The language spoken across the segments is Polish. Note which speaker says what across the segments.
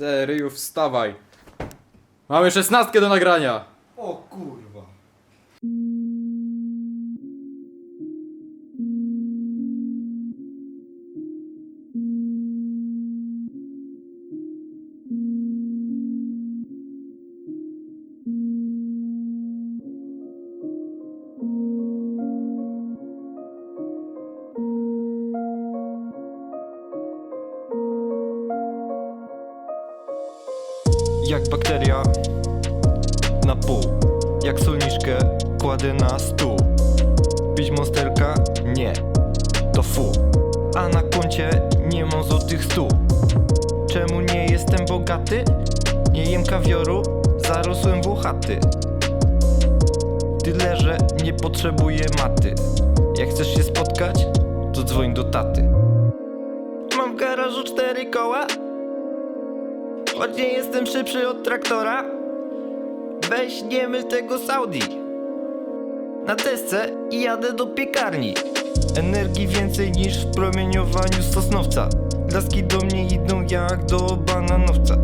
Speaker 1: Te ryju, wstawaj. Mamy szesnastkę do nagrania.
Speaker 2: O kurwa.
Speaker 3: Jak bakteria na pół. Jak solniczkę kładę na stół. Pić monsterka? Nie, to fu. A na koncie nie mam złotych stu. Czemu nie jestem bogaty? Nie jem kawioru, zarosłem włochaty. Tyle, że nie potrzebuję maty. Jak chcesz się spotkać, to dzwoń do taty. Mam w garażu cztery koła Choć nie jestem szybszy od traktora. Weź nie myl tego Saudi. Na desce i jadę do piekarni. Energii więcej niż w promieniowaniu sosnowca. Glaski do mnie idą jak do bananowca.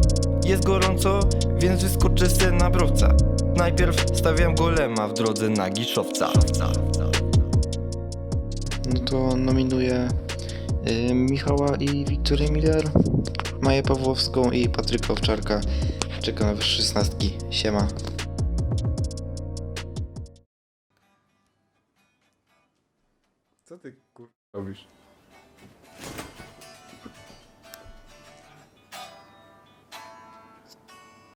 Speaker 3: Jest gorąco, więc wyskoczę se na browca. Najpierw stawiam golema w drodze na giszowca.
Speaker 4: No to nominuję y, Michała i Wiktorię Miller, Maję Pawłowską i Patryka Owczarka. Czekam na wyższe szesnastki. Siema.
Speaker 1: Co ty kur... robisz?